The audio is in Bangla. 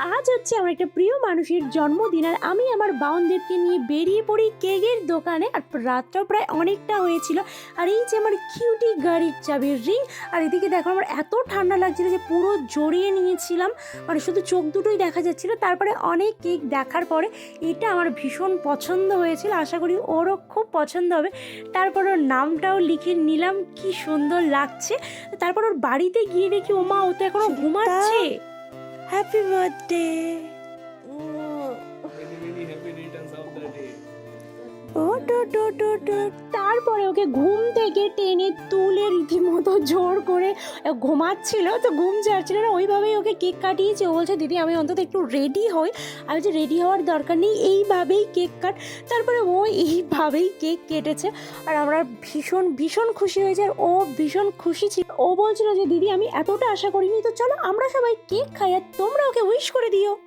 আজ হচ্ছে আমার একটা প্রিয় মানুষের জন্মদিন আর আমি আমার বাউনদেরকে নিয়ে বেরিয়ে পড়ি কেকের দোকানে। আর রাতটাও প্রায় অনেকটা হয়েছিল। আর এই যে আমার কিউটি গাড়ির চাবির রিং আর এদিকে দেখো আমার এত ঠান্ডা লাগছিল যে পুরো জড়িয়ে নিয়েছিলাম। মানে শুধু চোখ দুটোই দেখা যাচ্ছিল। তারপরে অনেক কেক দেখার পরে এটা আমার ভীষণ পছন্দ হয়েছিল। আশা করি ওরও খুব পছন্দ হবে। তারপর ওর নামটাও লিখে নিলাম কি সুন্দর লাগছে। তারপর ওর বাড়িতে গিয়ে দেখি ওমা ও তো এখনও ঘুমাচ্ছে। Happy birthday! তারপরে ওকে ঘুম থেকে টেনে তুলে রীতিমতো জোর করে ঘুমাচ্ছিল, তো ঘুম ছাড়ছিল না। ওইভাবেই ওকে কেক কাটিয়েছে। ও বলছে, দিদি, আমি অন্তত একটু রেডি হই। আমি যে রেডি হওয়ার দরকার নেই, এইভাবেই কেক কাট। তারপরে ও এইভাবেই কেক কেটেছে আর আমরা ভীষণ ভীষণ খুশি হয়েছে আর ও ভীষণ খুশি ছিল। ও বলছিল যে, দিদি, আমি এতটা আশা করিনি, তো চলো আমরা সবাই কেক খাই আর তোমরা ওকে উইশ করে দিও।